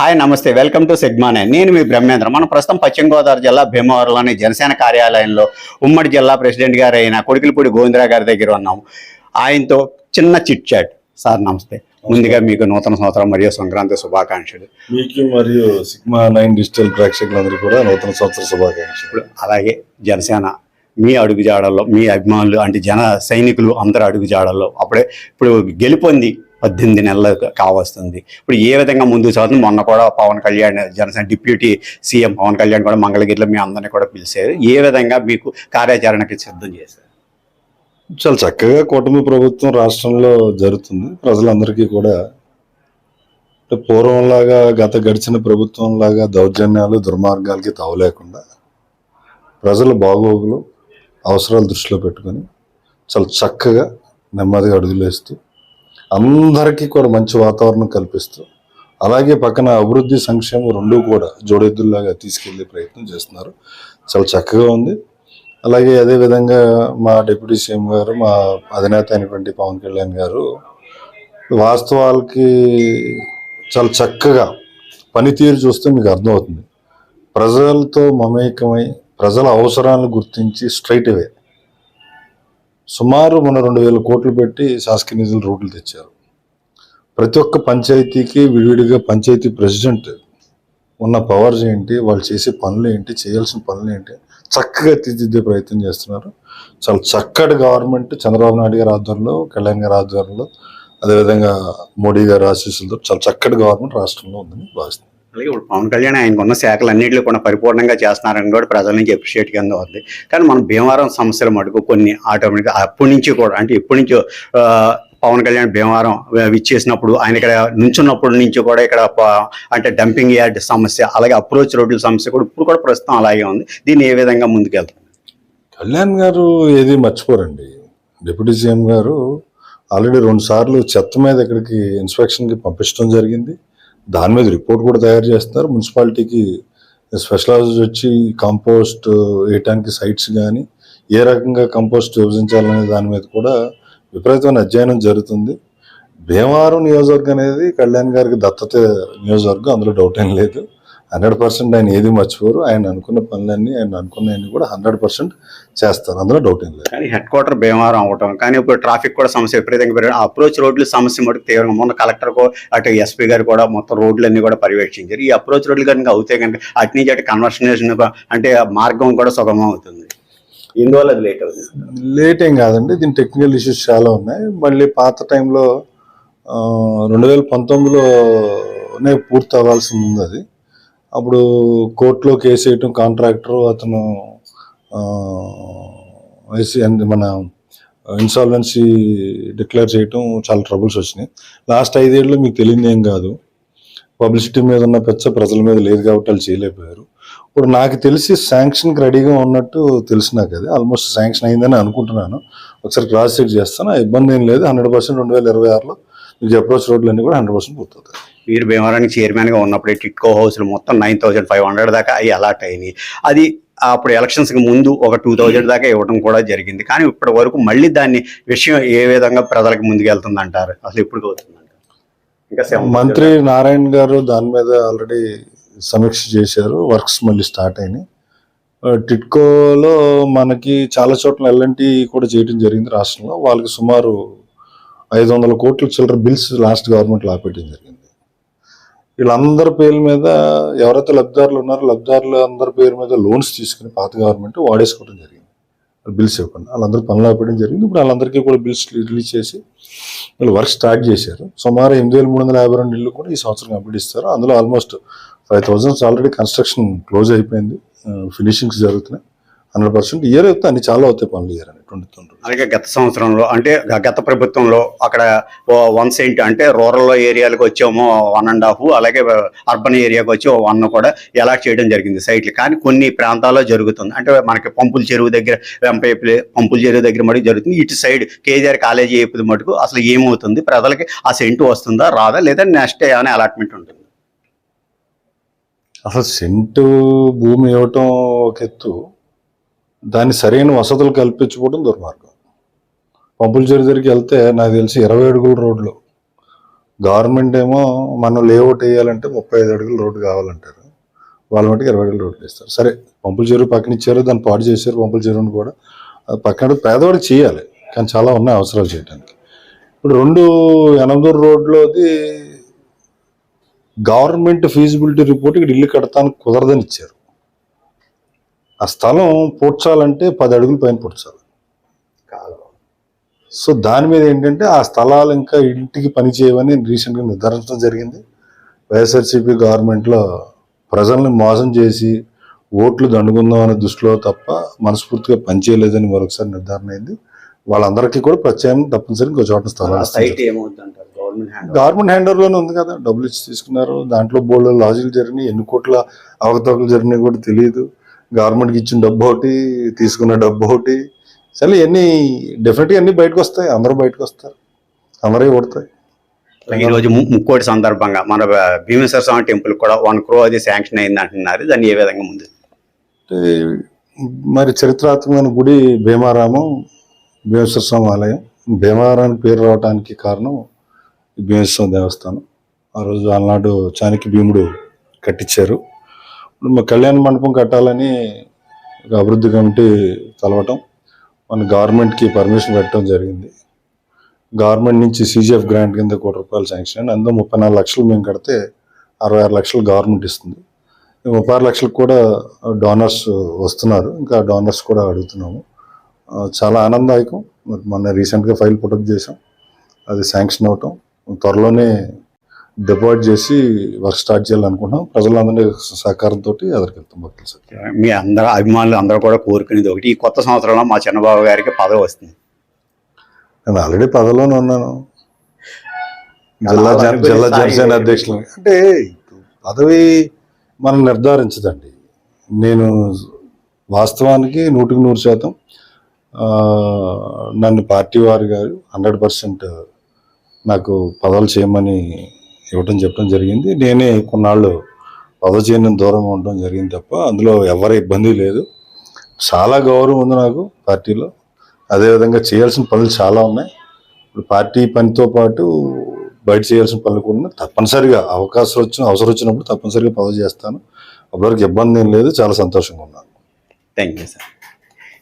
Hi నమస్తే. Welcome to సిగ్మానే నేను. మీ బ్రహ్మేంద్ర. మనం ప్రస్తుతం పశ్చిమ గోదావరి జిల్లా భీమవరంలోని జనసేన కార్యాలయంలో ఉమ్మడి జిల్లా ప్రెసిడెంట్ గారు అయిన కొడికిలపూడి గోవిందరా గారి దగ్గర ఉన్నాం ఆయనతో చిన్న చిట్ చాట్. సార్ నమస్తే. ముందుగా మీకు నూతన సంవత్సరం మరియు సంక్రాంతి శుభాకాంక్షలు. మీకు మరియు సిగ్మా నైన్ డిజిటల్ ప్రేక్షకులందరికీ కూడా నూతన సంవత్సర శుభాకాంక్షలు. అలాగే జనసేన మీ అడుగుజాడల్లో మీ అభిమానులు అంటే జన సైనికులు అందరు అడుగుజాడల్లో అప్పుడే ఇప్పుడు గెలుపొంది పద్దెనిమిది నెలలు కావస్తుంది. ఇప్పుడు ఏ విధంగా ముందుకు సాగుతుంది? మొన్న కూడా పవన్ కళ్యాణ్ జనసేన డిప్యూటీ సీఎం పవన్ కళ్యాణ్ కూడా మంగళగిరిలో మీ అందరినీ కూడా పిలిచారు. ఏ విధంగా మీకు కార్యాచరణకి సిద్ధం చేశారు? చాలా చక్కగా కూటమి ప్రభుత్వం రాష్ట్రంలో జరుగుతుంది. ప్రజలందరికీ కూడా పూర్వంలాగా గత గడిచిన ప్రభుత్వం లాగా దౌర్జన్యాలు దుర్మార్గాలకి తావు ప్రజలు ప్రజల బాగోగులు అవసరాలు దృష్టిలో పెట్టుకొని చాలా చక్కగా నెమ్మదిగా అడుగులేస్తూ అందరికీ కూడా మంచి వాతావరణం కల్పిస్తూ అలాగే పక్కన అభివృద్ధి సంక్షేమం రెండూ కూడా జోడెద్దుల్లాగా తీసుకెళ్ళే ప్రయత్నం చేస్తున్నారు. చాలా చక్కగా ఉంది. అలాగే అదే విధంగా మా డిప్యూటీ సీఎం గారు మా అధినేత అయినటువంటి పవన్ కళ్యాణ్ గారు వాస్తవాలకి చాలా చక్కగా పనితీరు చూస్తే మీకు అర్థమవుతుంది. ప్రజలతో మమేకమై ప్రజల అవసరాలను గుర్తించి స్ట్రైట్ అవే సుమారు మన రెండు వేల కోట్లు పెట్టి శాసక నిధులు రోడ్లు తెచ్చారు. ప్రతి ఒక్క పంచాయతీకి విడివిడిగా పంచాయతీ ప్రెసిడెంట్ ఉన్న పవర్స్ ఏంటి వాళ్ళు చేసే పనులు ఏంటి చేయాల్సిన పనులు ఏంటి చక్కగా తీర్చిదిద్దే ప్రయత్నం చేస్తున్నారు. చాలా చక్కటి గవర్నమెంట్ చంద్రబాబు నాయుడు గారి ఆధ్వర్యంలో కళ్యాణ్ గారి ఆధ్వర్యంలో అదేవిధంగా మోడీ గారి ఆశీస్సులతో చాలా చక్కటి గవర్నమెంట్ రాష్ట్రంలో ఉందని భావిస్తుంది అలాగే ఇప్పుడు పవన్ కళ్యాణ్ ఆయనకు ఉన్న శాఖలు అన్నింటిలో కూడా పరిపూర్ణంగా చేస్తున్నారని కూడా ప్రజల నుంచి అప్రిషియేట్ కింద ఉంది. కానీ మనం భీమవరం సమస్యలు మటుకు కొన్ని ఆటోమేటిక్గా అప్పటి నుంచి కూడా అంటే ఎప్పటి నుంచో పవన్ కళ్యాణ్ భీమవరం విచ్చేసినప్పుడు ఆయన ఇక్కడ నుంచున్నప్పటి నుంచి కూడా ఇక్కడ ప- అంటే డంపింగ్ యార్డ్ సమస్య అలాగే అప్రోచ్ రోడ్ల సమస్య కూడా ఇప్పుడు కూడా ప్రస్తుతం అలాగే ఉంది. దీన్ని ఏ విధంగా ముందుకెళ్తాం కళ్యాణ్ గారు ఏది మర్చిపోరండి. డిప్యూటీ సీఎం గారు ఆల్రెడీ రెండు సార్లు చెత్త మీద ఇక్కడికి ఇన్స్పెక్షన్కి పంపించడం జరిగింది. దాని మీద రిపోర్ట్ కూడా తయారు చేస్తున్నారు. మున్సిపాలిటీకి స్పెషలైజ్ వచ్చి కంపోస్ట్ వేయటానికి సైట్స్ కానీ ఏ రకంగా కంపోస్ట్ విభజించాలనే దాని మీద కూడా విపరీతమైన అధ్యయనం జరుగుతుంది. భీమవరం నియోజకవర్గం అనేది కళ్యాణ్ గారికి దత్తత నియోజకవర్గం అందులో డౌట్ ఏం లేదు. హండ్రెడ్ పర్సెంట్ ఆయన ఏది మర్చిపోరు. ఆయన అనుకున్న పనులన్నీ ఆయన అనుకున్నవన్నీ కూడా హండ్రెడ్ పర్సెంట్ చేస్తారు. అందులో డౌట్ ఏం లేదు. కానీ హెడ్ క్వార్టర్ భీమవరం అవటం కానీ ఇప్పుడు ట్రాఫిక్ కూడా సమస్య విపరీతంగా పెరగడం అప్రోచ్ రోడ్ల సమస్య మటుకు తీవ్రంగా. మొన్న కలెక్టర్ అటు ఎస్పీ గారు కూడా మొత్తం రోడ్లన్నీ కూడా పర్యవేక్షించారు. ఈ అప్రోచ్ రోడ్లు కనుక అవుతే కనుక అటు నుంచి అటు కన్వర్షనేషన్ అంటే మార్గం కూడా సుగమం అవుతుంది. ఇందువల్ల అది లేట్ అవుతుంది. లేట్ ఏం కాదండి. దీని టెక్నికల్ ఇష్యూస్ చాలా ఉన్నాయి. మళ్ళీ పాత టైంలో రెండు వేల పంతొమ్మిదిలోనే పూర్తి అవ్వాల్సి ఉంది అది. అప్పుడు కోర్టులో కేసు వేయటం కాంట్రాక్టర్ అతను ఆ, మన ఇన్సాల్వెన్సీ డిక్లేర్ చేయటం చాలా ట్రబుల్స్ వచ్చినాయి. లాస్ట్ ఐదేళ్ళు మీకు తెలియదు ఏం కాదు. పబ్లిసిటీ మీద ఉన్న పెచ్చ ప్రజల మీద లేదు కాబట్టి వాళ్ళు చేయలేకపోయారు. ఇప్పుడు నాకు తెలిసి శాంక్షన్కి రెడీగా ఉన్నట్టు తెలిసి నాకు అది. ఆల్మోస్ట్ శాంక్షన్ అయిందని అనుకుంటున్నాను. ఒకసారి క్రాస్ చెక్ చేస్తాను. ఇబ్బంది ఏం లేదు. హండ్రెడ్ పర్సెంట్ రెండు వేల ఇరవై ఆరులో మీకు అప్రోచ్ రోడ్లన్నీ కూడా హండ్రెడ్ పర్సెంట్ పూర్తవుతాయి. వీరు భీమవరానికి చైర్మన్గా ఉన్నప్పుడు ఉన్నప్పుడే టిట్కో హౌస్లు మొత్తం నైన్ థౌజండ్ ఫైవ్ హండ్రెడ్ దాకా అవి అలాట్ అయినాయి. అది అప్పుడు ఎలక్షన్స్కి ముందు ఒక టూ థౌజండ్ దాకా ఇవ్వడం కూడా జరిగింది. కానీ ఇప్పటి వరకు మళ్ళీ దాన్ని విషయం ఏ విధంగా ప్రజలకు ముందుకెళ్తుంది అంటారు అసలు ఎప్పుడు అవుతుంది ఇంకా మంత్రి నారాయణ గారు దాని మీద ఆల్రెడీ సమీక్ష చేశారు. వర్క్స్ మళ్ళీ స్టార్ట్ అయినాయి. టిట్కోలో మనకి చాలా చోట్ల ఎల్ఎన్టీ కూడా చేయడం జరిగింది రాష్ట్రంలో. వాళ్ళకి సుమారు ఐదు వందల కోట్ల చిల్లర బిల్స్ లాస్ట్ గవర్నమెంట్ ఆపేయడం జరిగింది. వీళ్ళందరి పేర్ల మీద ఎవరైతే లబ్ధిదారులు ఉన్నారో లబ్ధిదారుల అందరి పేరు మీద లోన్స్ తీసుకుని పాత గవర్నమెంట్ వాడేసుకోవడం జరిగింది. బిల్స్ ఇవ్వకుండా వాళ్ళందరూ పనులు ఆపేయడం జరిగింది. ఇప్పుడు వాళ్ళందరికీ కూడా బిల్స్ రిలీజ్ చేసి వీళ్ళు వర్క్ స్టార్ట్ చేశారు. సుమారు ఎనిమిది వేల మూడు వందల యాభై రెండు ఇల్లు కూడా ఈ సంవత్సరం కంప్లీట్ ఇస్తారు అందులో almost five thousands already construction close అయిపోయింది. ఫినిషింగ్స్ జరుగుతున్నాయి. హండ్రెడ్ పర్సెంట్ ఇయర్ అయితే అన్ని చాలా అవుతాయి పనులు ఇయర్ అని ట్వంటీ ట్వంటీ అలాగే గత సంవత్సరంలో అంటే గత ప్రభుత్వంలో అక్కడ వన్ సెంట్ అంటే రూరల్ ఏరియాలకు వచ్చేమో వన్ అండ్ హాఫ్ అలాగే అర్బన్ ఏరియాకి వచ్చి వన్ కూడా అలాట్ చేయడం జరిగింది సైట్లు. కానీ కొన్ని ప్రాంతాల్లో జరుగుతుంది. అంటే మనకి పంపుల చెరువు దగ్గర వెంపేపల్లి పంపుల చెరువు దగ్గర మటుకు జరుగుతుంది. ఇటు సైడ్ కేజీఆర్ కాలేజీ ఏపుది మటుకు అసలు ఏమవుతుంది? ప్రజలకి ఆ సెంటు వస్తుందా రాదా? లేదా నెక్స్ట్ ఏమైనా అలాట్మెంట్ ఉంటుంది? అసలు సెంటు భూమి ఇవ్వటం ఒక ఎత్తు. దాన్ని సరైన వసతులు కల్పించుకోవడం దుర్మార్గం. పంపుల చెరువు దగ్గరికి వెళ్తే నాకు తెలిసి ఇరవై అడుగుల రోడ్లు. గవర్నమెంట్ ఏమో మనం లేఅవుట్ వేయాలంటే ముప్పై ఐదు అడుగులు రోడ్డు కావాలంటారు. వాళ్ళ మటుకు ఇరవై అడుగులు రోడ్డు వేస్తారు. సరే పంపుల చెరువు పక్కన ఇచ్చారు దాన్ని పాడు చేశారు పంపుల చెరువుని కూడా. పక్కన పేదవాడికి చేయాలి కానీ చాలా ఉన్నాయి అవసరాలు చేయడానికి ఇప్పుడు రెండు ఎనమదూరు రోడ్లోది గవర్నమెంట్ ఫీజిబిలిటీ రిపోర్ట్ ఇక్కడ ఇల్లు కడతానికి కుదరదని ఇచ్చారు. ఆ స్థలం పూడ్చాలంటే పది అడుగుల పైన పూడ్చాలి. సో దాని మీద ఏంటంటే ఆ స్థలాలు ఇంకా ఇంటికి పని చేయవని రీసెంట్గా నిర్ధారించడం జరిగింది. వైఎస్ఆర్సీపీ గవర్నమెంట్లో ప్రజల్ని మోసం చేసి ఓట్లు దండుకుందాం అనే దృష్టిలో తప్ప మనస్ఫూర్తిగా పనిచేయలేదని మరొకసారి నిర్ధారణ అయింది. వాళ్ళందరికీ కూడా ప్రత్యామ్నాయం తప్పనిసరి ఇంకో చోట గవర్నమెంట్ హ్యాండ్ గవర్నమెంట్ హ్యాండ్లోనే ఉంది కదా డబ్బులు ఇచ్చి తీసుకున్నారు. దాంట్లో బోర్డు లాజికల్ జరిగినాయి ఎన్ని కోట్ల అవకతవకలు జరిగినాయి కూడా తెలియదు. గవర్నమెంట్కి ఇచ్చిన డబ్బు ఒకటి తీసుకున్న డబ్బు ఒకటి. సరే ఇవన్నీ డెఫినెట్గా అన్ని బయటకు వస్తాయి. అందరూ బయటకు వస్తారు. అందరూ కొడతాయి. ఈ రోజు ము- ముక్కోటి సందర్భంగా మన భీమేశ్వర స్వామి టెంపుల్ కూడా వన్ క్రో అది శాంక్షన్ అయింది అంటున్నారు. దాన్ని ఏ విధంగా ముందు మరి చరిత్రాత్మకమైన గుడి భీమారామం భీమేశ్వర స్వామి ఆలయం. భీమారానికి పేరు రావడానికి కారణం భీమేశ్వర దేవస్థానం. ఆ రోజు ఆనాడు చాణక్య భీముడు కట్టించారు. ఇప్పుడు మా కళ్యాణ మండపం కట్టాలని ఒక అభివృద్ధి కమిటీ కలవటం మన గవర్నమెంట్కి పర్మిషన్ పెట్టడం జరిగింది. గవర్నమెంట్ నుంచి సీజీఎఫ్ గ్రాంట్ కింద కోటి రూపాయలు శాంక్షన్ అయింది అందులో ముప్పై నాలుగు లక్షలు మేము కడితే అరవై ఆరు లక్షలు గవర్నమెంట్ ఇస్తుంది. ముప్పై ఆరు లక్షలకు కూడా డోనర్స్ వస్తున్నారు. ఇంకా డోనర్స్ కూడా అడుగుతున్నాము. చాలా ఆనందదాయకం. మరి మొన్న రీసెంట్గా ఫైల్ పుటప్ చేసాం అది శాంక్షన్ అవటం. త్వరలోనే డిపాజిట్ చేసి వర్క్ స్టార్ట్ చేయాలనుకుంటున్నాం. ప్రజలందరి సహకారంతో ఎదురుకెళ్తాం భక్తులు సార్. మీ అందరూ అభిమానులు అందరూ కూడా కోరుకునేది ఒకటి. ఈ కొత్త సంవత్సరంలో మా చిన్నబాబు గారికి పదవి వస్తుంది. నేను ఆల్రెడీ పదవిలోనే ఉన్నాను. జిల్లా జిల్లా జనసేన అధ్యక్షులు. అంటే పదవి మనం నిర్ధారించదండి. నేను వాస్తవానికి నూటికి నూరు శాతం నన్ను పార్టీ వారు గారు హండ్రెడ్ పర్సెంట్ నాకు పదవులు చేయమని ఇవ్వటం చెప్పడం జరిగింది. నేనే కొన్నాళ్ళు పదచేయడం దూరంగా ఉండడం జరిగింది తప్ప అందులో ఎవరి ఇబ్బంది లేదు. చాలా గౌరవం ఉంది నాకు పార్టీలో. అదేవిధంగా చేయాల్సిన పనులు చాలా ఉన్నాయి. ఇప్పుడు పార్టీ పనితో పాటు బయట చేయాల్సిన పనులు కూడా తప్పనిసరిగా అవకాశం వచ్చిన అవసరం వచ్చినప్పుడు తప్పనిసరిగా పదవి చేస్తాను. అప్పటివరకు ఇబ్బంది ఏం లేదు. చాలా సంతోషంగా ఉన్నాను. Thank you sir.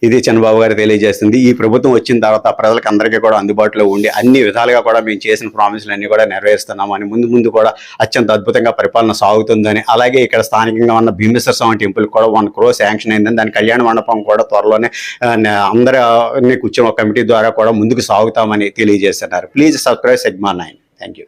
ఇది చంద్రబాబు గారు తెలియజేస్తుంది. ఈ ప్రభుత్వం వచ్చిన తర్వాత ప్రజలకు అందరికీ కూడా అందుబాటులో ఉండి అన్ని విధాలుగా కూడా మేము చేసిన ప్రామిసులు అన్ని కూడా నెరవేరుస్తున్నామని ముందు ముందు కూడా అత్యంత అద్భుతంగా పరిపాలన సాగుతుందని అలాగే ఇక్కడ స్థానికంగా ఉన్న భీమేశ్వర స్వామి టెంపుల్ కూడా వన్ క్రో శాంక్షన్ అయిందని దాని కళ్యాణ మండపం కూడా త్వరలోనే అందరినీ అందరి కూర్చొని కమిటీ ద్వారా కూడా ముందుకు సాగుతామని తెలియజేస్తున్నారు. Please subscribe Sigma nine thank you